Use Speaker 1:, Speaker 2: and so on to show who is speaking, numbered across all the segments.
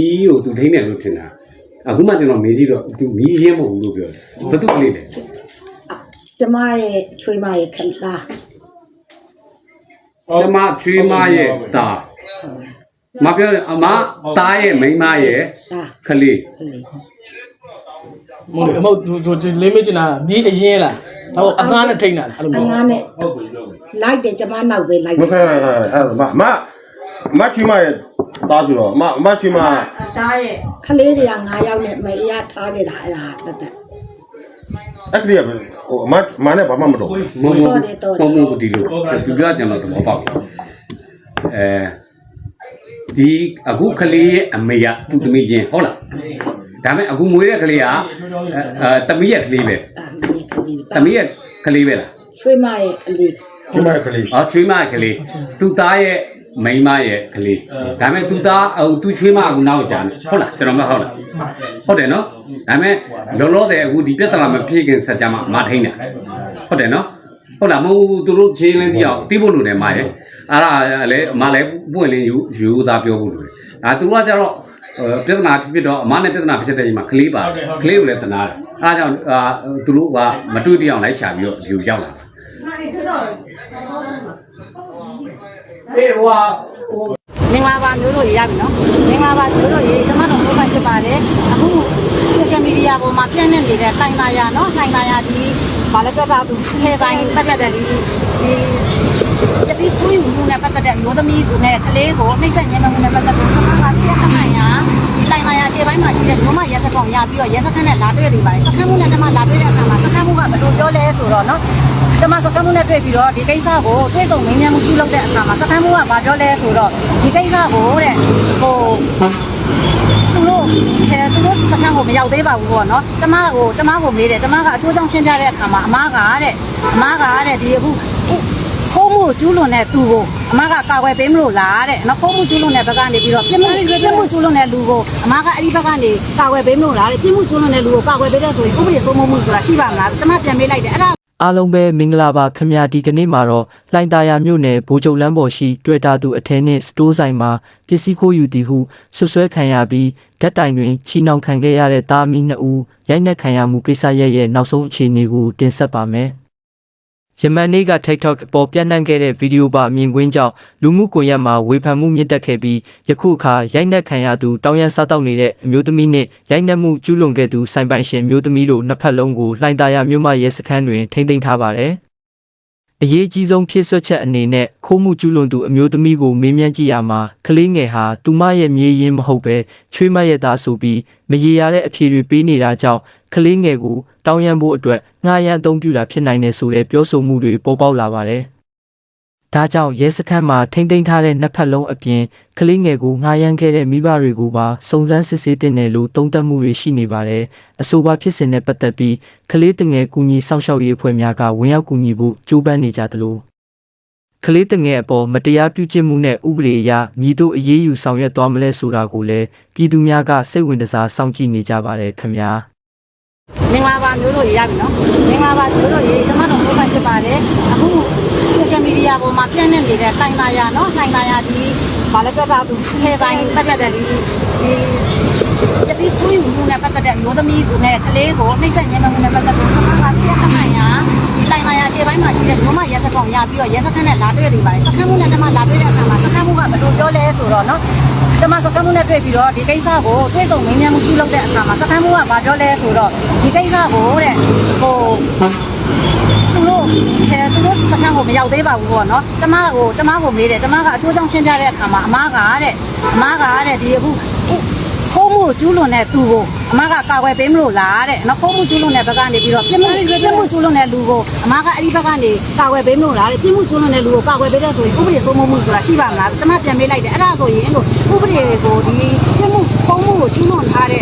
Speaker 1: ီးကိုသူထိန်းတယ်လို့ထင်တာအခုမှကျွန်တော်မေးကြည့်တော့သူမီးရင်းမဟုတ်ဘူးလို့ပြောတယ်ဘသူကလေးလဲ
Speaker 2: ကျမရဲ့ချွေးမရဲ့ခန္ဓာ
Speaker 1: ကျမချွေးမရဲ့တာမပြောတယ်အမသားရဲ့မိန်းမရဲ့
Speaker 2: ဒါ
Speaker 1: ခလေး
Speaker 2: ကလေး
Speaker 3: မဟုတ်လေအမဟုတ်သူသူသူလေးမကျင်တာဒီအရင်လားတော့အငားနဲ့ထိန်းတာလားအဲ့လို
Speaker 2: အ
Speaker 3: မျိုး
Speaker 2: ငားနဲ့လိုက်တယ်ကျမနောက်ပဲလိုက်
Speaker 4: မ
Speaker 2: တယ်
Speaker 4: ခဲခဲခဲအဲ့ဒါမမ မချီမရဲ့တားဆိုတော့မမချီမ
Speaker 2: ဒါရဲ့ကလေးတွေက9ယောက်နဲ့မရထားခဲ့တာအဲ့ဒါတက်တက်
Speaker 4: အဲ့ဒီကဟိုမမနဲ့ဘာမှမတော့ဘူး
Speaker 1: မုံမုံမုံမုံဒီလိုသူပြောကျွန်တော်သဘောပေါက်တယ်အဲဒီအခုခလေးရဲ့အမေကသူ့သမီးချင်းဟုတ်လားဒါပေမဲ့အခုမွေးတဲ့ကလေးကအဲသမီးရဲ့ကလေးပဲ
Speaker 2: ဒါမင်းကလေး
Speaker 1: သမီးရဲ့ကလေးပဲလား
Speaker 2: ချွေးမရဲ့ကလေး
Speaker 4: ချီမရဲ့ကလေး
Speaker 1: အော်ချွေးမရဲ့ကလေးသူ့သားရဲ့ မိန်းမရဲ့ကလေးဒါပေမဲ့သူ့သားဟိုသူ့ချွေးမကအခုနောက်ကြတယ်ဟုတ်လားကျွန်တော်မဟုတ်လားဟုတ်တယ်နော်ဒါပေမဲ့လောလောဆယ်အခုဒီပြဿနာမဖြစ်ခင်ဆက်ကြမှာမထိန်တာဟုတ်တယ်နော်ဟုတ်လားမဟုတ်ဘူးသူတို့ချင်းလင်းပြောင်းတီးဖို့လိုတယ်မရဲ့အဲ့ဒါလည်းအမလည်းပွင့်လင်းယူယူသားပြောဖို့လိုတယ်ဒါသူတို့ကကြတော့ပြဿနာဖြစ်တော့အမနဲ့ပြဿနာဖြစ်တဲ့ချိန်မှာကလေးပါကလေးကိုလည်းတနာတယ်အားကြောင့်သူတို့ကမတွေ့ပြအောင်လိုက်ရှာပြီးတော့ဒီကိုရောက်လာတာ အေးဟိုဟာဟို
Speaker 5: မင်္ဂလာပါမျိုးတို့ရရပြီနော်မင်္ဂလာပါမျိုးတို့ရေကျွန်မတို့ဘုရားဖြစ်ပါတယ်အခု social media ပေါ်မှာပြန့်နှံ့နေတဲ့တိုင်သာယာနော်တိုင်သာယာဒီဘာလဲပြောတာသူထဲဆိုင်တက်တက်တဲ့ဒီဒီပစ္စည်းကိုယူမှုနဲ့ပတ်သက်တဲ့မျိုးသမီးနဲ့ကလေးကိုနှိမ့်ဆက်ညှင်းမှုနဲ့ပတ်သက်ပြီးကျွန်မကဒီအခါညာဒီတိုင်သာယာခြေပိုင်းမှာရှိတဲ့မျိုးမရဲစကောင်ရပြီးတော့ရဲစခန်းနဲ့လာတွေ့နေပါတယ်စခန်းမှုနဲ့ကျွန်မလာတွေ့တဲ့အခါမှာစခန်းမှုကဘယ်လိုပြောလဲဆိုတော့နော် ကျွန်မစခန်းမှုနဲ့တွေ့ပြီးတော့ဒီကိစ္စကိုတွေ့ဆုံမင်းများမှုပြုလုပ်တဲ့အခါမှာစခန်းမှုကဘာပြောလဲဆိုတော့ဒီကိစ္စကိုတဲ့ဟိုသူတို့အဲသူတို့စခန်းကိုမရောက်သေးပါဘူးပေါ့နော်ကျမကိုကျမကိုမေးတယ်ကျမကအကျိုးကြောင့်ရှင်းပြတဲ့အခါမှာအမကတဲ့အမကတဲ့ဒီအခုခိုးမှုကျူးလွန်တဲ့သူကိုအမကကာကွယ်ပေးမလို့လားတဲ့နော်ခိုးမှုကျူးလွန်တဲ့ဘက်ကနေပြီးတော့ပြစ်မှုပြစ်မှုကျူးလွန်တဲ့လူကိုအမကအဲ့ဒီဘက်ကနေကာကွယ်ပေးမလို့လားတဲ့ပြစ်မှုကျူးလွန်တဲ့လူကိုကာကွယ်ပေးတဲ့ဆိုရင်ဥပဒေစိုးမိုးမှုဆိုတာရှိပါမလားကျမပြန်မေးလိုက်တယ်အဲ့ဒါ
Speaker 6: အားလုံးပဲမင်္ဂလာပါခင်ဗျာဒီကနေ့မှာတော့လှိုင်သာယာမြို့နယ်ဘိုးချုပ်လမ်းပေါ်ရှိတွေ့တာသူအထင်းနှင့်စတိုးဆိုင်မှာပစ္စည်းခိုးယူသည်ဟုဆွဆွဲခံရပြီးဓာတ်တိုင်တွင်ချီနှောင်ခံခဲ့ရတဲ့သားမီးနှစ်ဦးရိုက်နှက်ခံရမှုကိစ္စရဲ့ရဲ့နောက်ဆုံးအခြေအနေကိုတင်ဆက်ပါမယ် ယမန်နေ့က TikTok ပေါ်ပြန့်နှံ့ခဲ့တဲ့ဗီဒီယိုပါမြင်ကွင်းကြောင့်လူမှုကွန်ရက်မှာဝေဖန်မှုမြင့်တက်ခဲ့ပြီးယခုအခါရိုက်နှက်ခံရသူတောင်ရန်စားတောက်နေတဲ့အမျိုးသမီးနှင့်ရိုက်နှက်မှုကျူးလွန်ခဲ့သူဆိုင်ပိုင်ရှင်မျိုးသမီးတို့နှစ်ဖက်လုံးကိုလှိုင်သာယာမြို့မရဲစခန်းတွင်ထိန်းသိမ်းထားပါတယ်။အရေးကြီးဆုံးဖြစ်ဆွချက်အနေနဲ့ခိုးမှုကျူးလွန်သူအမျိုးသမီးကိုမေးမြန်းကြည့်ရမှာကလေးငယ်ဟာသူမရဲ့မြေးရင်းမဟုတ်ပဲချွေးမရဲ့သားဆိုပြီးမရေရတဲ့အဖြေတွေပေးနေတာကြောင့်ကလေးငယ်ကို တောင်းရန်ဖို့အတွက်ငှားရမ်းအသုံးပြုတာဖြစ်နိုင်တယ်ဆိုတဲ့ပြောဆိုမှုတွေပေါ်ပေါက်လာပါတယ်။ဒါကြောင့်ရဲစခန်းမှာထိမ့်သိမ်းထားတဲ့နှစ်ဖက်လုံးအပြင်ကလေးငယ်ကိုငှားရမ်းခဲ့တဲ့မိဘတွေကိုပါစုံစမ်းစစ်ဆေးတင်တယ်လို့သုံးသပ်မှုတွေရှိနေပါတယ်။အဆိုပါဖြစ်စဉ်နဲ့ပတ်သက်ပြီးကလေးတငယ်ကူညီစောင့်ရှောက်ရေးအဖွဲ့များကဝင်ရောက်ကူညီဖို့ကြိုးပမ်းနေကြသလိုကလေးတငယ်အပေါ်မတရားပြုကျင့်မှုနဲ့ဥပဒေအရမြည်တို့အရေးယူဆောင်ရွက်သွားမလဲဆိုတာကိုလည်းပြည်သူများကစိတ်ဝင်စားစောင့်ကြည့်နေကြပါတယ်ခင်ဗျာ။
Speaker 5: မင်္ဂလာပါမျိုးတို့ရရပြီနော်မင်္ဂလာပါမျိုးတို့ရေကျွန်မတို့ဘုရားဖြစ်ပါတယ်အခု social media ပေါ်မှာပြန့်နှံ့နေတဲ့တိုင်သာယာနော်တိုင်သာယာဒီဘာလဲပြောတာသူထဲဆိုင်တက်တက်တဲ့ဒီဒီပစ္စည်းကိုယူမှုနဲ့ပတ်သက်တဲ့မျိုးသမီးနဲ့ကလေးကိုနှိမ့်ဆက်ညှင်းမှုနဲ့ပတ်သက်ပြီးကျွန်မကဒီအခါညာဒီတိုင်သာယာခြေပိုင်းမှာရှိတဲ့မျိုးမရဲစကောင်ရပြီးတော့ရဲစခန်းနဲ့လာတွေ့နေပါတယ်စခန်းမှုနဲ့ကျွန်မလာတွေ့တဲ့အခါမှာစခန်းမှုကဘယ်လိုပြောလဲဆိုတော့နော် ကျွန်မစခန်းမှုနဲ့တွေ့ပြီးတော့ဒီကိစ္စကိုတွေ့ဆုံမင်းများမှုပြုလုပ်တဲ့အခါမှာစခန်းမှုကဘာပြောလဲဆိုတော့ဒီကိစ္စကိုတဲ့ဟိုသူတို့အဲသူတို့စခန်းကိုမရောက်သေးပါဘူးပေါ့နော်ကျမကိုကျမကိုမေးတယ်ကျမကအကျိုးကြောင့်ရှင်းပြတဲ့အခါမှာအမကတဲ့အမကတဲ့ဒီအခု ခိုးမှုကျူးလွန်တဲ့သူကိုအမကကာကွယ်ပေးမလို့လားတဲ့နော်ခိုးမှုကျူးလွန်တဲ့ဘက်ကနေပြီးတော့ပြစ်မှုပြစ်မှုကျူးလွန်တဲ့လူကိုအမကအဲ့ဒီဘက်ကနေကာကွယ်ပေးမလို့လားတဲ့ပြစ်မှုကျူးလွန်တဲ့လူကိုကာကွယ်ပေးတဲ့ဆိုရင်ဥပဒေစိုးမိုးမှုဆိုတာရှိပါမလားကျမပြန်မေးလိုက်တယ်အဲ့ဒါဆိုရင်လို့ဥပဒေကိုဒီပြစ်မှုခိုးမှုကိုကျူးလွန်ထားတဲ့ဒီအမျိုးသမီးအ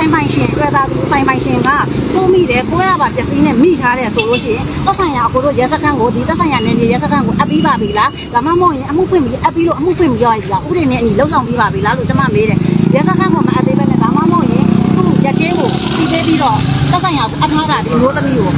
Speaker 5: ပေါ်ကိုစိုင်ပိုင်ရှင်တွေ့တာသူစိုင်ပိုင်ရှင်ကကိုမိတယ်ကိုရပါပစ္စည်းနဲ့မိထားတယ်ဆိုလို့ရှိရင်သက်ဆိုင်ရာအကိုတို့ရဲစခန်းကိုဒီသက်ဆိုင်ရာနယ်မြေရဲစခန်းကိုအပ်ပြီးပါပြီလားဒါမှမဟုတ်ရင်အမှုဖွင့်ပြီးအပ်ပြီးလို့အမှုဖွင့်ပြီးရောရပြီလားဥပဒေနဲ့အညီလုံဆောင်ပြီးပါပြီလားလို့ကျမမေးတယ်ရဲစခန်းကိုမအပ်သေးပဲနဲ့ဒါမှမဟုတ်ရင်သူ့ရက်ချင်းကိုပြီးသေးပြီးတော့သက်ဆိုင်ရာကိုအပ်ထားတာဒီမျိုးသမီးကို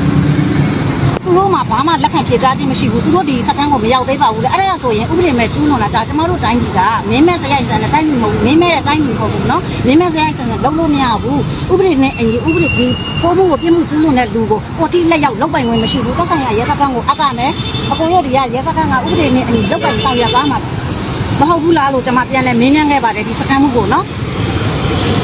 Speaker 5: သူတို့မှဘာမှလက်ခံဖြေကြားခြင်းမရှိဘူးသူတို့ဒီစကန်ကိုမရောက်သေးပါဘူးလေအဲ့ဒါဆိုရင်ဥပဒေမဲ့ကျူးလွန်တာကြာကျမတို့တိုင်းပြည်ကမင်းမဲ့စရိုက်ဆန်တဲ့တိုင်းပြည်မဟုတ်ဘူးမင်းမဲ့တဲ့တိုင်းပြည်မဟုတ်ဘူးနော်မင်းမဲ့စရိုက်ဆန်တဲ့လုံးလို့မရဘူးဥပဒေနဲ့အညီဥပဒေဒီပိုးမှုကိုပြစ်မှုကျူးလွန်တဲ့လူကိုကိုတိလက်ရောက်လောက်ပိုင်ဝင်မရှိဘူးသက်ဆိုင်ရာရဲစခန်းကိုအပ်ကမယ်အကုန်လုံးဒီကရဲစခန်းကဥပဒေနဲ့အညီလောက်ပိုင်ဆောင်ရွက်သွားမှာမဟုတ်ဘူးလားလို့ကျွန်မပြန်လဲမင်းမြန်းခဲ့ပါတယ်ဒီစခန်းမှုကိုနော်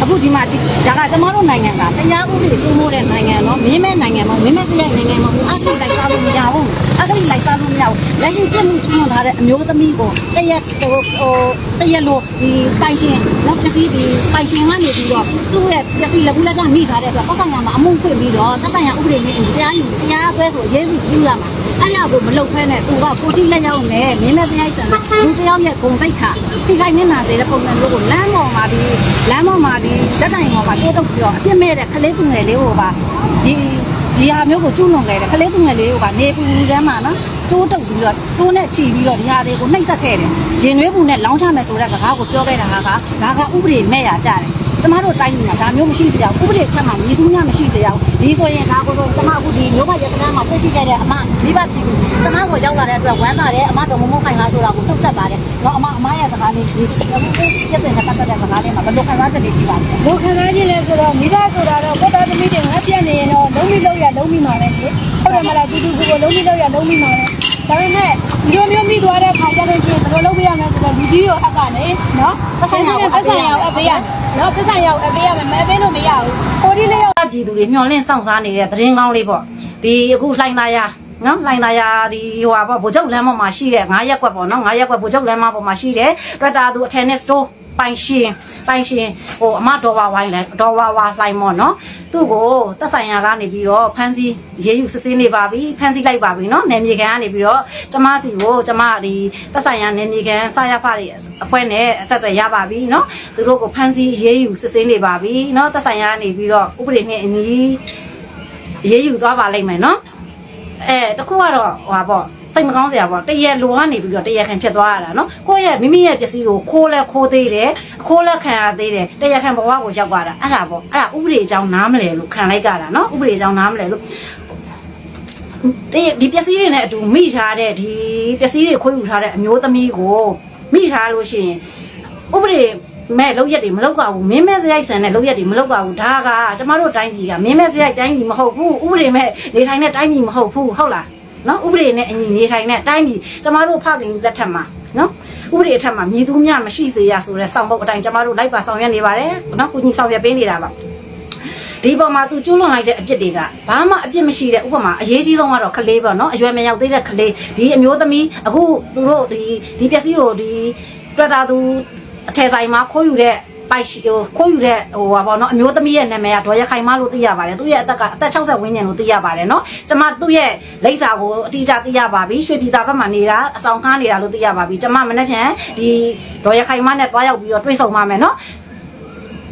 Speaker 5: အခုဒီမှာဒီဒါကကျမတို့နိုင်ငံကတရားဥပဒေစိုးမိုးတဲ့နိုင်ငံနော်မင်းမဲ့နိုင်ငံမဟုတ်မင်းမဲ့စရိုက်နိုင်ငံမဟုတ်အဂိလိုက်စားလို့မရဘူးအဂိလိုက်စားလို့မရဘူးလက်ရှိပြမှုချွန်းထားတဲ့အမျိုးသမီးကိုတရက်ဟိုဟိုတရက်လို့ဒီပိုင်ရှင်နော်ပစ္စည်းဒီပိုင်ရှင်ကနေပြီးတော့သူ့ရဲ့ပစ္စည်းလက်ဘူးလက်ကမိထားတဲ့အတွက်ပတ်ဆိုင်ရာမှာအမှုဖွင့်ပြီးတော့သက်ဆိုင်ရာဥပဒေနဲ့အညီတရားယူတရားဆွဲဆိုရေးစုပြုရမှာအဲ့ရကိုမလုပ်ဖဲနဲ့သူကကိုတိလက်ရောက်မယ်မင်းမဲ့စရိုက်ဆန်လူတယောက်ရဲ့ဂုံတိတ်ခါထိခိုက်နေနာစေတဲ့ပုံစံမျိုးကိုလမ်းပေါ်မှာဒီလမ်းပေါ်မှာဒီတက်တိုင်ပေါ်မှာတိုးတုပ်ပြီးတော့အပြစ်မဲ့တဲ့ကလေးသူငယ်လေးကိုပါဒီဒီဟာမျိုးကိုကျူးလွန်ခဲ့တယ်ကလေးသူငယ်လေးကိုပါနေပူတန်းမှာနော်တိုးတုပ်ပြီးတော့တိုးနဲ့ချီပြီးတော့ဒီဟာတွေကိုနှိပ်စက်ခဲ့တယ်ရင်နွေးပူနဲ့လောင်းချမယ်ဆိုတဲ့စကားကိုပြောခဲ့တာဟာကဒါကဥပဒေမဲ့ရကြတယ် ကျမတို့တိုင်းမှာဒါမျိုးမရှိစေရဘူးဥပဒေချက်မှာမြည်သူများမရှိစေရဘူးဒီဆိုရင်ဒါကိုတော့ကျမအခုဒီမျိုးမရစကားမှာတွေ့ရှိခဲ့တဲ့အမမိဘပြည်သူကျမကိုရောက်လာတဲ့အတွက်ဝမ်းသာတယ်အမတော်မမခိုင်လားဆိုတာကိုနှုတ်ဆက်ပါတယ်တော့အမအမရဲ့စကားလေးဒီအခုပြည့်စုံတဲ့ပတ်သက်တဲ့စကားလေးမှာဘယ်လိုခံစားချက်တွေရှိပါလဲ
Speaker 7: လူခံစားခြင်းလဲဆိုတော့မိသားဆိုတာတော့ကိုယ်တော်သမီးတွေငါပြက်နေရင်တော့လုံးမိလို့ရလုံးမိမှာပဲလေဟုတ်တယ်မလားတူတူကိုလုံးမိလို့ရလုံးမိမှာပဲ ဒါပေမဲ့ဒီလိုမျိုးမိသွားတဲ့ခါကျတော့ချင်းဘယ်လိုလုပ်ပြရမလဲဆိုတော့လူကြီးရောအပ်ကနေနော်ပတ်ဆိုင်ရာပတ်ဆိုင်ရာအပ်ပေးရနော်ပတ်ဆိုင်ရာအပ်ပေးရမယ်မအပ်ပေးလို့မရဘူးကိုဒီလေးရော
Speaker 5: ပြည်သူတွေမျှော်လင့်စောင့်စားနေတဲ့သတင်းကောင်းလေးပေါ့ဒီအခုလှိုင်းသားရ နော်လှိုင်းသားရဒီဟိုဟာပေါ့ဗိုလ်ချုပ်လမ်းပေါ်မှာရှိတဲ့9ရက်ကွက်ပေါ့နော်9ရက်ကွက်ဗိုလ်ချုပ်လမ်းမပေါ်မှာရှိတဲ့တွက်တာသူအထက်နဲ့စတိုးပိုင်ရှင်ပိုင်ရှင်ဟိုအမတော်ဝါဝိုင်းလဲတော်ဝါဝါလှိုင်းမော်နော်သူ့ကိုတက်ဆိုင်ရာကနေပြီးတော့ဖမ်းဆီးရေးယူစစ်ဆေးနေပါပြီဖမ်းဆီးလိုက်ပါပြီနော်နယ်မြေခံကနေပြီးတော့ကျမစီကိုကျမဒီတက်ဆိုင်ရာနယ်မြေခံစရဖတွေအဖွဲ့နဲ့အဆက်အသွယ်ရပါပြီနော်သူတို့ကိုဖမ်းဆီးရေးယူစစ်ဆေးနေပါပြီနော်တက်ဆိုင်ရာကနေပြီးတော့ဥပဒေနဲ့အညီရေးယူသွားပါလိမ့်မယ်နော် အဲတခုကတော့ဟိုပါပေါ့စိတ်မကောင်းစရာပေါ့တရက်လိုကနေပြီးတော့တရက်ခံဖြစ်သွားရတာနော်ကိုယ့်ရဲ့မိမိရဲ့ပစ္စည်းကိုခိုးလဲခိုးသေးတယ်ခိုးလဲခံရသေးတယ်တရက်ခံဘဝကိုရောက်သွားတာအဲ့ဒါပေါ့အဲ့ဒါဥပဒေအကြောင်းနားမလဲလို့ခံလိုက်ကြတာနော်ဥပဒေအကြောင်းနားမလဲလို့ဒီဒီပစ္စည်းတွေနဲ့အတူမိထားတဲ့ဒီပစ္စည်းတွေခိုးယူထားတဲ့အမျိုးသမီးကိုမိထားလို့ရှိရင်ဥပဒေ မဲ့လောက်ရက်တွေမလောက်ပါဘူးမင်းမဲ့စရိုက်ဆန်တဲ့လောက်ရက်တွေမလောက်ပါဘူးဒါကကျမတို့တိုင်းပြည်ကမင်းမဲ့စရိုက်တိုင်းပြည်မဟုတ်ဘူးဥပဒေမဲ့နေထိုင်တဲ့တိုင်းပြည်မဟုတ်ဘူးဟုတ်လားနော်ဥပဒေနဲ့အညီနေထိုင်တဲ့တိုင်းပြည်ကျမတို့ဖခင်လက်ထက်မှာနော်ဥပဒေအထက်မှာမြည်သူများမရှိစေရဆိုတဲ့စောင့်ပုတ်အတိုင်းကျမတို့လိုက်ပါဆောင်ရွက်နေပါတယ်နော်ကိုကြီးဆောင်ရွက်ပေးနေတာပါဒီပေါ်မှာသူကျွလွန်လိုက်တဲ့အပြစ်တွေကဘာမှအပြစ်မရှိတဲ့ဥပမာအရေးကြီးဆုံးကတော့ကလေးပေါ့နော်အရွယ်မရောက်သေးတဲ့ကလေးဒီအမျိုးသမီးအခုသူတို့ဒီဒီပစ္စည်းကိုဒီတွက်တာသူ အထယ်ဆိုင်မှာခိုးယူတဲ့ပိုက်ရှိဟိုခိုးယူတဲ့ဟိုပါပေါ့နော်အမျိုးသမီးရဲ့နာမည်ကဒေါ်ရခိုင်မလို့သိရပါတယ်သူ့ရဲ့အသက်ကအသက်60ဝန်းကျင်လို့သိရပါတယ်နော်ကျမသူ့ရဲ့လိပ်စာကိုအတိအကျသိရပါပြီရွှေပြည်သာဘက်မှာနေတာအဆောင်ကားနေတာလို့သိရပါပြီကျမမနေ့ဖြန်ဒီဒေါ်ရခိုင်မနဲ့တွားရောက်ပြီးတော့တွေ့ဆုံပါမယ်နော်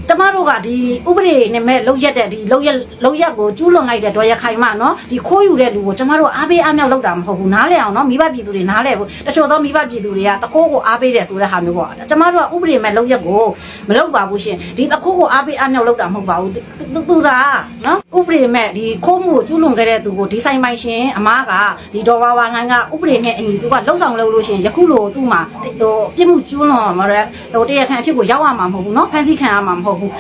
Speaker 5: ကျမတို့ကဒီဥပဒေနဲ့မဲ့လောက်ရက်တဲ့ဒီလောက်ရက်လောက်ရက်ကိုကျူးလွန်လိုက်တဲ့ဒေါ်ရခိုင်မနော်ဒီခိုးယူတဲ့လူကိုကျမတို့အားပေးအားမြောက်လုပ်တာမဟုတ်ဘူးနားလဲအောင်နော်မိဘပြည်သူတွေနားလဲဘူးတချို့သောမိဘပြည်သူတွေကတကိုးကိုအားပေးတယ်ဆိုတဲ့ဟာမျိုးပေါ့ကျမတို့ကဥပဒေမဲ့လောက်ရက်ကိုမလုပ်ပါဘူးရှင်ဒီတကိုးကိုအားပေးအားမြောက်လုပ်တာမဟုတ်ပါဘူးသူသူကနော်ဥပဒေမဲ့ဒီခိုးမှုကိုကျူးလွန်ခဲ့တဲ့သူကိုဒီဆိုင်ပိုင်ရှင်အမားကဒီဒေါ်ဝါဝါဟန်ကဥပဒေနဲ့အညီသူကလှုပ်ဆောင်လုပ်လို့ရှင်ယခုလိုသူ့မှာဟိုပြစ်မှုကျူးလွန်မှာတဲ့ဟိုတရားခံအဖြစ်ကိုရောက်ရမှာမဟုတ်ဘူးနော်ဖန်ဆီးခံရမှာမဟုတ်ဘူး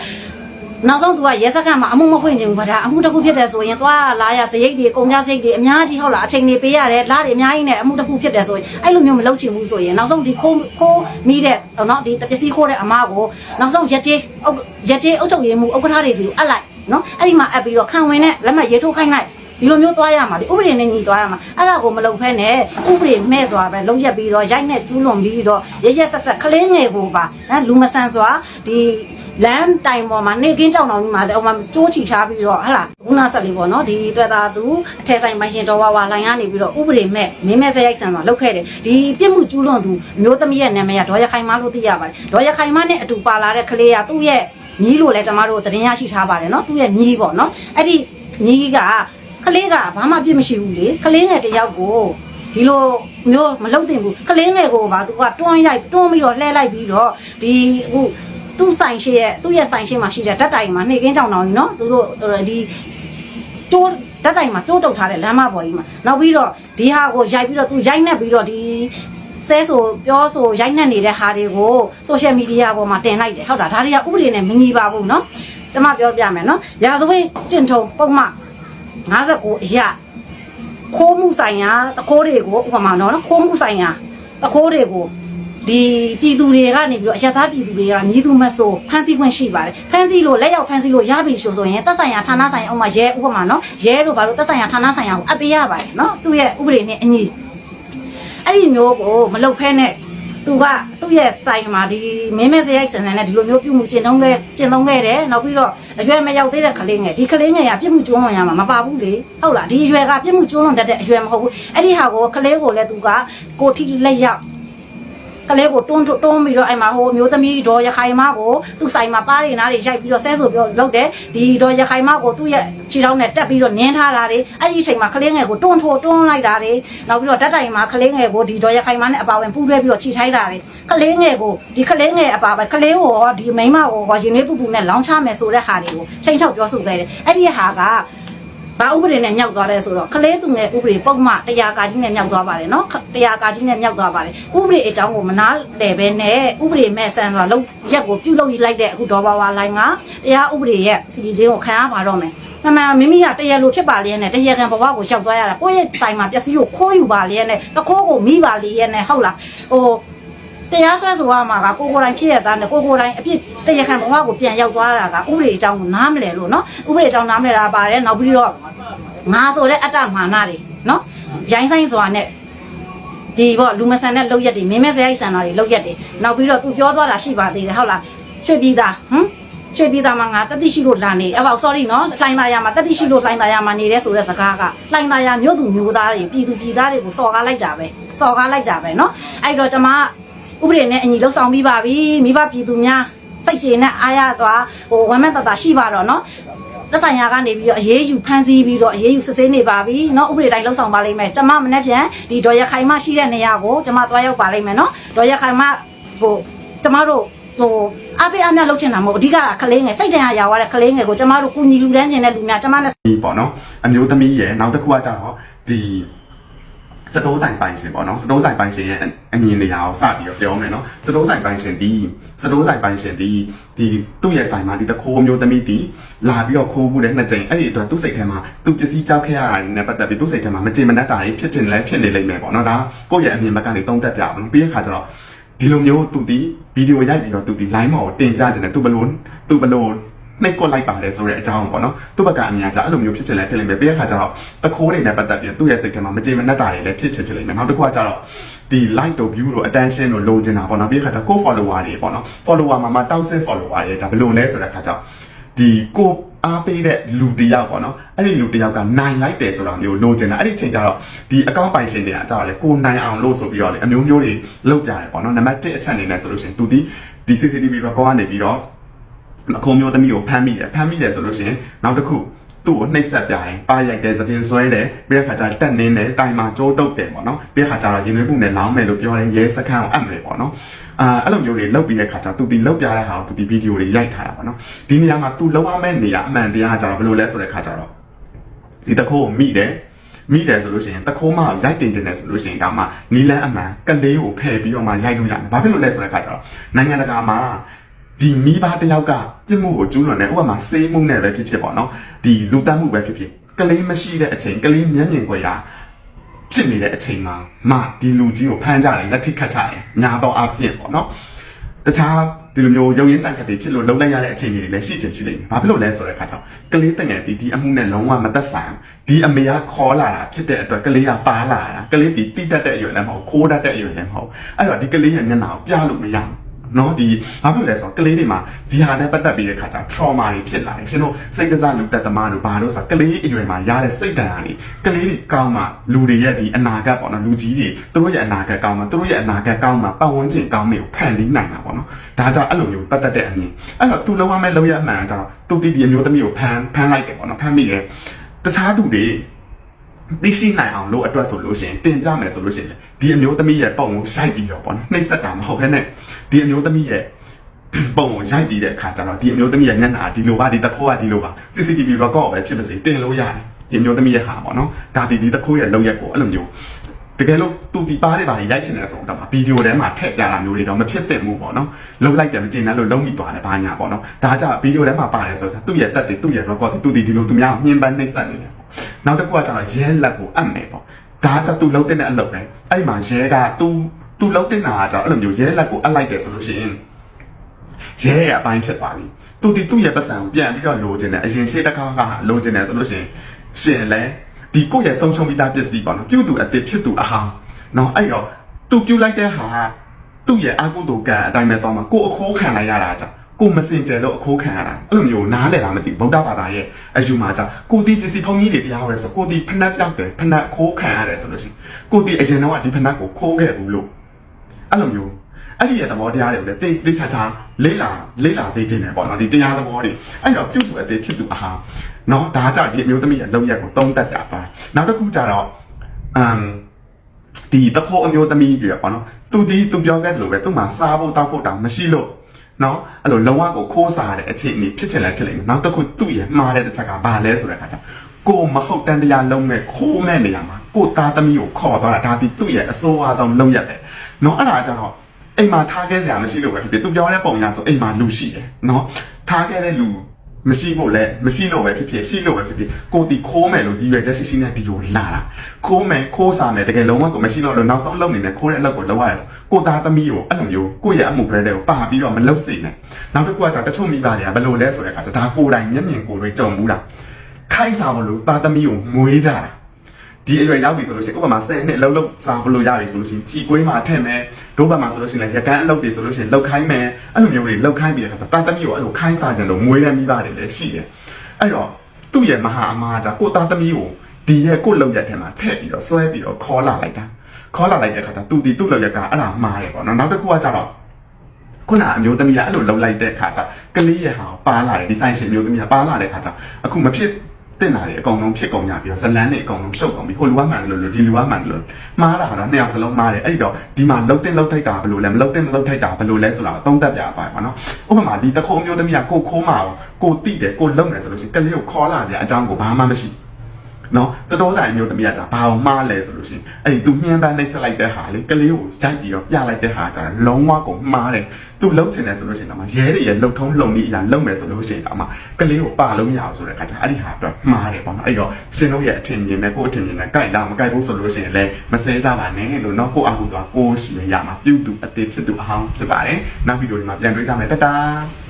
Speaker 5: နောက်ဆုံးသူကရဲစခန်းမှာအမှုမဖွင့်ချင်ဘူးဗဒါအမှုတစ်ခုဖြစ်တယ်ဆိုရင်သွားလာရစရိတ်တွေကုန်ကြစရိတ်တွေအများကြီးဟုတ်လားအချိန်တွေပေးရတယ်လားတွေအများကြီးနဲ့အမှုတစ်ခုဖြစ်တယ်ဆိုရင်အဲ့လိုမျိုးမလုပ်ချင်ဘူးဆိုရင်နောက်ဆုံးဒီခိုးခိုးမိတဲ့နော်ဒီပစ္စည်းခိုးတဲ့အမားကိုနောက်ဆုံးရက်ကြီးအုပ်ရက်ကြီးအုပ်ချုပ်ရေးမှုဥက္ကဋ္ဌတွေစီကိုအပ်လိုက်နော်အဲ့ဒီမှာအပ်ပြီးတော့ခံဝင်နဲ့လက်မှတ်ရေးထိုးခိုင်းလိုက် ဒီလိုမျိုးသွားရမှာလေဥပဒေနဲ့ညီသွားရမှာအဲ့ဒါကိုမလုပ်ဖဲနဲ့ဥပဒေမဲ့စွာပဲလုံးရက်ပြီးတော့ရိုက်နဲ့ကျူးလွန်ပြီးတော့ရရက်ဆက်ဆက်ကလေးငယ်ကိုပါနော်လူမဆန်စွာဒီလမ်းတိုင်ပေါ်မှာနေကင်းကြောင်တော်ကြီးမှာဟိုမှာကျိုးချီထားပြီးတော့ဟဟလားခုနဆက်လေးပေါ့နော်ဒီတွေ့တာသူအထက်ဆိုင်မိုင်းရှင်တော်ဝါဝါလိုင်ကနေပြီးတော့ဥပဒေမဲ့မင်းမဲ့စရိုက်ဆန်မှာလောက်ခဲ့တယ်ဒီပြစ်မှုကျူးလွန်သူအမျိုးသမီးရဲ့နာမည်ကဒေါ်ရခိုင်မလို့သိရပါတယ်ဒေါ်ရခိုင်မနဲ့အတူပါလာတဲ့ကလေးကသူ့ရဲ့မြီးလို့လည်းကျမတို့သတင်းရရှိထားပါတယ်နော်သူ့ရဲ့မြီးပေါ့နော်အဲ့ဒီမြီးက ကလေးကဘာမှပြစ်မရှိဘူးလေကလေးငယ်တစ်ယောက်ကိုဒီလိုမျိုးမလုပ်သင့်ဘူးကလေးငယ်ကိုပါသူကတွန်းရိုက်တွန်းပြီးတော့လှဲလိုက်ပြီးတော့ဒီအခုသူ့ဆိုင်ရှိရဲ့သူ့ရဲ့ဆိုင်ရှိမှာရှိတဲ့ဓာတ်တိုင်မှာနှိပ်ကင်းကြောင်တော်ကြီးနော်သူတို့ဒီ တိုးဓာတ်တိုင်မှာတိုးတုတ်ထားတဲ့လမ်းမပေါ်ကြီးမှာနောက်ပြီးတော့ဒီဟာကိုရိုက်ပြီးတော့သူရိုက်နှက်ပြီးတော့ဒီဆဲဆိုပြောဆိုရိုက်နှက်နေတဲ့ဟာတွေကို social media ပေါ်မှာတင်လိုက်တယ်ဟုတ်တာဒါတွေကဥပဒေနဲ့မညီပါဘူးเนาะကျွန်မပြောပြမယ်เนาะရာဇဝတ်ကျင့်ထုံပုံမှန် 59အရာခိုးမှုဆိုင်ရာတခိုးတွေကိုဥပမာနော်ခိုးမှုဆိုင်ရာတခိုးတွေကိုဒီပြည်သူတွေကနေပြီးတော့အရသာပြည်သူတွေကမြည်သူမဆိုဖမ်းဆီးခွင့်ရှိပါတယ်ဖမ်းဆီးလို့လက်ရောက်ဖမ်းဆီးလို့ရပြီဆိုဆိုရင်သက်ဆိုင်ရာဌာနဆိုင်ရာဥပမာရဲဥပမာနော်ရဲလို့ဘာလို့သက်ဆိုင်ရာဌာနဆိုင်ရာကိုအပ်ပေးရပါတယ်နော်သူ့ရဲ့ဥပဒေနဲ့အညီအဲ့ဒီမျိုးကိုမလုပ်ဖဲနဲ့ သူကသူ့ရဲ့ဆိုင်မှာဒီမင်းမဲစရိုက်ဆန်ဆန်နဲ့ဒီလိုမျိုးပြုမှုကျင့်သုံးခဲ့ကျင့်သုံးခဲ့တယ်နောက်ပြီးတော့အရွယ်မရောက်သေးတဲ့ကလေးငယ်ဒီကလေးငယ်ကပြစ်မှုကျွမ်းလွန်ရမှာမပါဘူးလေဟုတ်လားဒီအရွယ်ကပြစ်မှုကျွမ်းလွန်တတ်တဲ့အရွယ်မဟုတ်ဘူးအဲ့ဒီဟာကိုကလေးကိုလည်းသူကကိုထိလက်ရောက် ကလေးကိုတွန်းတွန်းပြီးတော့အဲ့မှာဟိုမျိုးသမီးတော်ရခိုင်မကိုသူ့ဆိုင်မှာပါးတွေနားတွေရိုက်ပြီးတော့ဆဲဆိုပြောလုပ်တယ်ဒီတော်ရခိုင်မကိုသူ့ရဲ့ခြေထောက်နဲ့တက်ပြီးတော့နင်းထားတာတွေအဲ့ဒီအချိန်မှာကလေးငယ်ကိုတွန်းထိုးတွန်းလိုက်တာတွေနောက်ပြီးတော့ဓာတ်တိုင်မှာကလေးငယ်ကိုဒီတော်ရခိုင်မနဲ့အပါဝင်ပူးတွဲပြီးတော့ခြိထိုက်တာတွေကလေးငယ်ကိုဒီကလေးငယ်အပါပဲကလေးကိုရောဒီမိန်းမကိုရောရင်နှွေးပူပူနဲ့လောင်းချမယ်ဆိုတဲ့ဟာတွေကိုချိန်ချောက်ပြောဆိုခဲ့တယ်အဲ့ဒီဟာက ဘာဥပဒေနဲ့မြောက်သွားလဲဆိုတော့ကလေးသူငယ်ဥပဒေပုံမှန်တရားကာကြီးနဲ့မြောက်သွားပါတယ်နော်တရားကာကြီးနဲ့မြောက်သွားပါတယ်ဥပဒေအကြောင်းကိုမနာတယ်ပဲနဲ့ဥပဒေမဲ့ဆန်ဆိုတာလုံးရက်ကိုပြုတ်လို့လိုက်တဲ့အခုဒေါ်ဘာဝါလိုင်းကတရားဥပဒေရဲ့စီဒီချင်းကိုခံရပါတော့မယ်အမှန်မိမိကတရားလိုဖြစ်ပါလျက်နဲ့တရားခံဘဝကိုရောက်သွားရတာကိုယ့်ရဲ့တိုင်မှာပျက်စီးကိုခိုးယူပါလျက်နဲ့တခိုးကိုမိပါလျက်နဲ့ဟုတ်လားဟို တရားစွဲဆိုရမှာကကိုကိုယ်တိုင်ဖြစ်ရတာနဲ့ကိုကိုယ်တိုင်အဖြစ်တရားခံဘဝကိုပြန်ရောက်သွားတာကဥပဒေအကြောင်းကိုနားမလည်လို့နော်ဥပဒေအကြောင်းနားမလည်တာပါတယ်နောက်ပြီးတော့ငါဆိုတဲ့အတ္တမာနတွေနော်ရိုင်းဆိုင်စွာနဲ့ဒီပေါ့လူမဆန်တဲ့လောက်ရက်တွေမင်းမဲစရိုက်ဆန်တာတွေလောက်ရက်တွေနောက်ပြီးတော့သူပြောသွားတာရှိပါသေးတယ်ဟုတ်လားချွေပြီးသားဟမ်ချွေပြီးသားမှာငါတတိရှိလို့လာနေအပေါ့ sorry နော်လှိုင်းသားရမှာတတိရှိလို့လှိုင်းသားရမှာနေတဲ့ဆိုတဲ့စကားကလှိုင်းသားရမျိုးသူမျိုးသားတွေပြည်သူပြည်သားတွေကိုစော်ကားလိုက်တာပဲစော်ကားလိုက်တာပဲနော်အဲ့တော့ကျွန်မက ဥပဒေနဲ့အညီလှုပ်ဆောင်ပြီးပါပြီမိဘပြည်သူများစိတ်ကျေနဲ့အားရသွားဟိုဝမ်းမတတာရှိပါတော့เนาะသက်ဆိုင်ရာကနေပြီးတော့အေးအေးယူဖမ်းဆီးပြီးတော့အေးအေးယူစစ်ဆေးနေပါပြီเนาะဥပဒေတိုင်းလှုပ်ဆောင်ပါလိမ့်မယ်ကျမမနေ့ပြန်ဒီဒေါ်ရခိုင်မရှိတဲ့နေရာကိုကျမသွားရောက်ပါလိမ့်မယ်เนาะဒေါ်ရခိုင်မဟိုကျမတို့ဟိုအပေးအမြတ်လုပ်ချင်တာမဟုတ်အဓိကကလေးငယ်စိတ်တန်ရရသွားတဲ့ကလေးငယ်ကိုကျမတို့ကူညီလူတန်းကျင်တဲ့လူများကျမနဲ့
Speaker 8: ဒီပေါ့နော်အမျိုးသမီးရဲ့နောက်တစ်ခုကကြတော့ဒီ စတိုးဆိုင်ပိုင်ရှင်ပေါ့နော်စတိုးဆိုင်ပိုင်ရှင်ရဲ့အမြင်နေရာကိုစပြီးတော့ပြောမယ်နော်စတိုးဆိုင်ပိုင်ရှင်ဒီစတိုးဆိုင်ပိုင်ရှင်ဒီဒီသူ့ရဲ့ဆိုင်မှာဒီတခိုးမျိုးသမီးဒီလာပြီးတော့ခိုးမှုတဲ့နှစ်ကြိမ်အဲ့ဒီအတွက်သူ့စိတ်ထဲမှာသူပစ္စည်းကြောက်ခဲ့ရတာနဲ့ပတ်သက်ပြီးသူ့စိတ်ထဲမှာမကြေမနက်တာတွေဖြစ်တင်လဲဖြစ်နေလိမ့်မယ်ပေါ့နော်ဒါကိုယ့်ရဲ့အမြင်ဘက်ကနေသုံးသပ်ပြအောင်နော်ပြီးတဲ့ခါကျတော့ဒီလိုမျိုးသူဒီဗီဒီယိုရိုက်ပြီးတော့သူဒီ line မှာကိုတင်ပြခြင်းနဲ့သူဘလို့သူဘလို့ နှိတ်ကွက်လိုက်ပါတယ်ဆိုတဲ့အကြောင်းပေါ့နော်သူ့ဘက်ကအမြင်ကအဲ့လိုမျိုးဖြစ်ချင်လဲဖြစ်လိမ့်မယ်ပြီးတဲ့ခါကျတော့တခိုးတွေနဲ့ပတ်သက်ပြီးသူ့ရဲ့စိတ်ထဲမှာမကြေမနက်တာတွေလည်းဖြစ်ချင်ဖြစ်လိမ့်မယ်နောက်တစ်ခုကကျတော့ဒီ like တို့ view တို့ attention တို့လိုချင်တာပေါ့နော်ပြီးတဲ့ခါကျကို follower တွေပေါ့နော် follower မှာမှတောက်ဆစ် follower တွေじゃဘယ်လိုလဲဆိုတဲ့ခါကျဒီကိုအားပေးတဲ့လူတစ်ယောက်ပေါ့နော်အဲ့ဒီလူတစ်ယောက်ကနိုင်လိုက်တယ်ဆိုတာမျိုးလိုချင်တာအဲ့ဒီချိန်ကျတော့ဒီအကောင့်ပိုင်ရှင်တွေကကျတော့လေကိုနိုင်အောင်လို့ဆိုပြီးတော့လေအမျိုးမျိုးတွေလုပ်ပြရတယ်ပေါ့နော်နံပါတ်1အချက်အနေနဲ့ဆိုလို့ရှိရင်သူဒီဒီ CCTV record ကနေပြီးတော့ အခုမျိုးသမီးကိုဖမ်းမိတယ်ဖမ်းမိတယ်ဆိုလို့ရှိရင်နောက်တစ်ခုသူ့ကိုနှိပ်စက်ပြရင်ပါရိုက်တယ်သပင်ဆွဲတယ်ပြီးတဲ့ခါကျတက်နင်းတယ်တိုင်မှာကြိုးတုပ်တယ်ပေါ့နော်ပြီးတဲ့ခါကျတော့ရင်သွေးပုနဲ့လောင်းမယ်လို့ပြောတယ်ရဲစခန်းကိုအပ်မယ်ပေါ့နော်အာအဲ့လိုမျိုးတွေလောက်ပြီးတဲ့ခါကျသူဒီလောက်ပြတဲ့ဟာကိုသူဒီဗီဒီယိုတွေရိုက်ထားတာပေါ့နော်ဒီနေရာမှာသူလောက်ရမယ့်နေရာအမှန်တရားကကျတော့ဘယ်လိုလဲဆိုတဲ့ခါကျတော့ဒီတခိုးကိုမိတယ်မိတယ်ဆိုလို့ရှိရင်တခိုးမရိုက်တင်တင်တယ်ဆိုလို့ရှိရင်ဒါမှနီလန်းအမှန်ကလေးကိုဖယ်ပြီးတော့မှရိုက်လို့ရတယ်။ဘာဖြစ်လို့လဲဆိုတဲ့ခါကျတော့နိုင်ငံတကာမှာ ဒီမိဘတစ်ယောက်ကပြစ်မှုကိုကျူးလွန်တယ်ဥပမာစေးမှုနဲ့ပဲဖြစ်ဖြစ်ပေါ့နော်ဒီလူတတ်မှုပဲဖြစ်ဖြစ်ကလေးမရှိတဲ့အချိန်ကလေးမျက်မြင်ခွေရာဖြစ်နေတဲ့အချိန်မှာမဒီလူကြီးကိုဖမ်းကြတယ်လက်ထိခတ်ကြတယ်ညာတော့အဖြစ်ပေါ့နော်တခြားဒီလိုမျိုးရုံရင်းဆိုင်ခတ်တွေဖြစ်လို့လုံလိုက်ရတဲ့အခြေအနေတွေလည်းရှိချင်ရှိလိမ့်မယ်။ဘာဖြစ်လို့လဲဆိုတဲ့အခါကျတော့ကလေးတငယ်ဒီဒီအမှုနဲ့လုံးဝမသက်ဆိုင်ဒီအမေကခေါ်လာတာဖြစ်တဲ့အတွက်ကလေးကပါလာတာကလေးဒီတိတတ်တဲ့အရွယ်လည်းမဟုတ်ခိုးတတ်တဲ့အရွယ်လည်းမဟုတ်အဲ့တော့ဒီကလေးရဲ့မျက်နှာကိုပြလို့မရဘူး နော်ဒီဘာဖြစ်လဲဆိုတော့ကလေးတွေမှာဒီဟာနဲ့ပတ်သက်ပြီးတဲ့ခါကျ trauma တွေဖြစ်လာတယ်ရှင်တို့စိတ်ကစားလူသက်သမားတို့ဘာလို့ဆိုတော့ကလေးအရွယ်မှာရတဲ့စိတ်ဓာတ်ဟာနေကလေးတွေကောင်းမှလူတွေရဲ့ဒီအနာဂတ်ပေါ့နော်လူကြီးတွေသူတို့ရဲ့အနာဂတ်ကောင်းမှသူတို့ရဲ့အနာဂတ်ကောင်းမှပတ်ဝန်းကျင်ကောင်းတွေကိုဖန်တီးနိုင်တာပေါ့နော်ဒါကြောင့်အဲ့လိုမျိုးပတ်သက်တဲ့အမြင်အဲ့တော့သူလုံးဝမဲ့လုံးရအမှန်ကကျတော့သူတီဒီအမျိုးသမီးကိုဖန်ဖန်လိုက်တယ်ပေါ့နော်ဖန်မိတယ်တခြားသူတွေ သိရှိနိုင်အောင်လို့အတွက်ဆိုလို့ရှိရင်တင်ပြမယ်ဆိုလို့ရှိရင်ဒီအမျိုးသမီးရဲ့ပုံကိုရိုက်ပြီးတော့ပေါ့နော်နှိပ်စက်တာမဟုတ်ဘဲနဲ့ဒီအမျိုးသမီးရဲ့ပုံကိုရိုက်ပြီးတဲ့အခါကျတော့ဒီအမျိုးသမီးရဲ့မျက်နှာဒီလိုပါဒီတခိုးကဒီလိုပါ CCTV record ပဲဖြစ်ပါစေတင်လို့ရတယ်ဒီမျိုးသမီးရဲ့ဟာပေါ့နော်ဒါဒီဒီတစ်ခုရဲ့လောက်ရက်ကိုအဲ့လိုမျိုးတကယ်လို့သူဒီပါးတွေပါရိုက်ချင်တယ်ဆိုတော့ဗီဒီယိုထဲမှာထည့်ပြတာမျိုးတွေတော့မဖြစ်သင့်ဘူးပေါ့နော်လုံလိုက်တယ်မကျင်တယ်လို့လုံမိသွားတယ်ဘာညာပေါ့နော်ဒါကြဗီဒီယိုထဲမှာပါတယ်ဆိုတော့သူ့ရဲ့တက်တွေသူ့ရဲ့ record တွေသူဒီဒီလိုသူများညှင်းပန်းနှိမ့်ဆက်နေတယ်ပေါ့ နောက်တစ်ခုကကျတော့ရဲလက်ကိုအပ်မယ်ပေါ့ဒါကြသူလုံတဲ့အလုပ်ပဲအဲ့ဒီမှာရဲကသူသူလုံတဲ့နာကကျတော့အဲ့လိုမျိုးရဲလက်ကိုအပ်လိုက်တယ်ဆိုလို့ရှိရင်ရဲရဲ့အပိုင်းဖြစ်သွားပြီသူဒီသူ့ရဲ့ပတ်စံကိုပြန်ပြီးတော့လိုချင်တယ်အရင်ရှေ့တစ်ခါကလိုချင်တယ်ဆိုလို့ရှိရင်ရှင်လဲဒီကိုယ့်ရဲ့ဆုံးရှုံးပြီးသားပစ္စည်းပေါ့နော်ပြုသူအစ်စ်ဖြစ်သူအဟာနော်အဲ့တော့သူပြုလိုက်တဲ့ဟာသူ့ရဲ့အကုသိုလ်ကံအတိုင်းပဲသွားမှာကိုယ်အခိုးခံလိုက်ရတာကြောင့် ကိုမစင်ကြယ်လို့အခိုးခံရတာအဲ့လိုမျိုးနားလည်တာမသိဘူးဗုဒ္ဓဘာသာရဲ့အယူမှာကြောင့်ကိုဒီပစ္စည်းဖုံးကြီးတွေတရားဟောရဲဆိုကိုဒီဖဏတ်ပြောက်တယ်ဖဏတ်ခိုးခံရတယ်ဆိုလို့ရှိရင်ကိုဒီအရင်တော့ဒီဖဏတ်ကိုခိုးခဲ့ဘူးလို့အဲ့လိုမျိုးအဲ့ဒီရဲ့သဘောတရားတွေကိုလည်းတိတိကျကျလေးလာလေးလာစေခြင်းတယ်ပေါ့နော်ဒီတရားသဘောတွေအဲ့တော့ပြုတ်သူအသေးဖြစ်သူအဟာနော်ဒါကြဒီအမျိုးသမီးရဲ့လုံရက်ကိုသုံးတတ်တာပါနောက်တစ်ခုကျတော့အမ်ဒီတခိုးအမျိုးသမီးတွေပေါ့နော်သူဒီသူပြောခဲ့တယ်လို့ပဲသူ့မှာစားဖို့တောက်ဖို့တောင်မရှိလို့ နော်အဲ့လိုလုံဝကိုခိုးစားတဲ့အခြေအနေဖြစ်ချင်လဲဖြစ်လိမ့်မယ်နောက်တစ်ခုသူ့ရဲ့မှားတဲ့တစ်ချက်ကဘာလဲဆိုတဲ့အခါကျကိုမဟုတ်တန်တရားလုံးမဲ့ခိုးမဲ့နေရမှာကိုသားသမီးကိုခေါ်သွားတာဒါဒီသူ့ရဲ့အစိုးအဆောင်လုံရက်ပဲနော်အဲ့ဒါကျတော့အိမ်မှာထားခဲ့စရာမရှိလို့ပဲဖြစ်ဖြစ်သူပြောတဲ့ပုံညာဆိုအိမ်မှာလူရှိတယ်နော်ထားခဲ့တဲ့လူ မရှိဖို့လဲမရှိလို့ပဲဖြစ်ဖြစ်ရှိလို့ပဲဖြစ်ဖြစ်ကိုတီခိုးမယ်လို့ဒီရွယ်ချက်ရှိရှိနဲ့ဒီကိုလာတာခိုးမယ်ခိုးစားမယ်တကယ်လုံးဝကိုမရှိလို့လို့နောက်ဆုံးလုပ်နေတယ်ခိုးတဲ့အလုပ်ကိုလုပ်ရတယ်ကိုသားသမီးကိုအဲ့လိုမျိုးကိုယ့်ရဲ့အမှုဖရဲတဲ့ကိုပါပြီးတော့မလုပ်စေနဲ့နောက်တစ်ခုကကြာတချို့မိဘတွေကဘယ်လိုလဲဆိုတဲ့အခါကျဒါကိုယ်တိုင်မျက်မြင်ကိုယ်တွေကြုံဘူးတာခိုင်းစားမလို့သားသမီးကိုမွေးကြတာ ဒီအရွယ်ရောက်ပြီဆိုလို့ရှိရင်ဥပမာ10နှစ်အလုပ်လုပ်စားဘလို့ရပြီဆိုလို့ရှိရင်ခြီကွေးမှာထည့်မယ်ဒုဘက်မှာဆိုလို့ရှိရင်လည်းရကန်းအလုပ်တွေဆိုလို့ရှိရင်လောက်ခိုင်းမယ်အဲ့လိုမျိုးတွေလောက်ခိုင်းပြီးတဲ့အခါတာသမီးကိုအဲ့လိုခိုင်းစားကြလို့မွေးတဲ့မိဘတွေလည်းရှိတယ်အဲ့တော့သူ့ရဲ့မဟာအမားကြကိုသားသမီးကိုဒီရဲ့ကိုလောက်ရက်ထဲမှာထည့်ပြီးတော့ဆွဲပြီးတော့ခေါ်လာလိုက်တာခေါ်လာလိုက်တဲ့အခါကျသူဒီသူ့လောက်ရက်ကအဲ့ဒါမှားတယ်ပေါ့နော်နောက်တစ်ခုကကြတော့ခုနအမျိုးသမီးကအဲ့လိုလှုပ်လိုက်တဲ့ခါကျကလေးရဲ့ဟာပါလာတယ်ဒီဆိုင်ရှင်မျိုးသမီးကပါလာတဲ့ခါကျအခုမဖြစ် တင်တာတွေအကုန်လုံးဖြစ်ကုန်ကြပြီးတော့ဇလန်းတွေအကုန်လုံးရှုပ်ကုန်ပြီဟိုလူကမှန်တယ်လို့ဒီလူကမှန်တယ်လို့မှားတာကတော့နှစ်ယောက်စလုံးမှားတယ်အဲ့ဒီတော့ဒီမှာလှုပ်တင်လှုပ်ထိုက်တာဘယ်လိုလဲမလှုပ်တင်မလှုပ်ထိုက်တာဘယ်လိုလဲဆိုတာသုံးသပ်ပြပါပါနော်ဥပမာဒီတခုံမျိုးသမီးကကိုခိုးမှာကိုတိတယ်ကိုလုံတယ်ဆိုလို့ရှိရင်ကလေးကိုခေါ်လာကြအကြောင်းကိုဘာမှမရှိ နော်စတိုးဆိုင်မျိုးသမီးကကြာဘာအောင်မှားလဲဆိုလို့ရှိရင်အဲ့ဒီသူညှင်းပန်းနှိပ်စက်လိုက်တဲ့ဟာလေကလေးကိုရိုက်ပြီးတော့ပြလိုက်တဲ့ဟာကြာလုံးဝကိုမှားတယ်သူလှုပ်ချင်တယ်ဆိုလို့ရှိရင်တော့ရဲတွေရဲ့လှုပ်ထုံးလှုံပြီးအရာလှုပ်မယ်ဆိုလို့ရှိရင်တော့မှကလေးကိုပါလို့မရအောင်ဆိုတဲ့အခါကျအဲ့ဒီဟာတော့မှားတယ်ပေါ့နော်အဲ့တော့ရှင်တို့ရဲ့အထင်မြင်နဲ့ကိုယ်အထင်မြင်နဲ့ကြိုက်လားမကြိုက်ဘူးဆိုလို့ရှိရင်လည်းမစဲကြပါနဲ့လို့နော်ကိုယ့်အကူတော့ကိုယ်ရှိရမှာပြုတ်သူအသေးဖြစ်သူအဟောင်းဖြစ်ပါတယ်နောက်ဗီဒီယိုဒီမှာပြန်တွေ့ကြမယ်တတား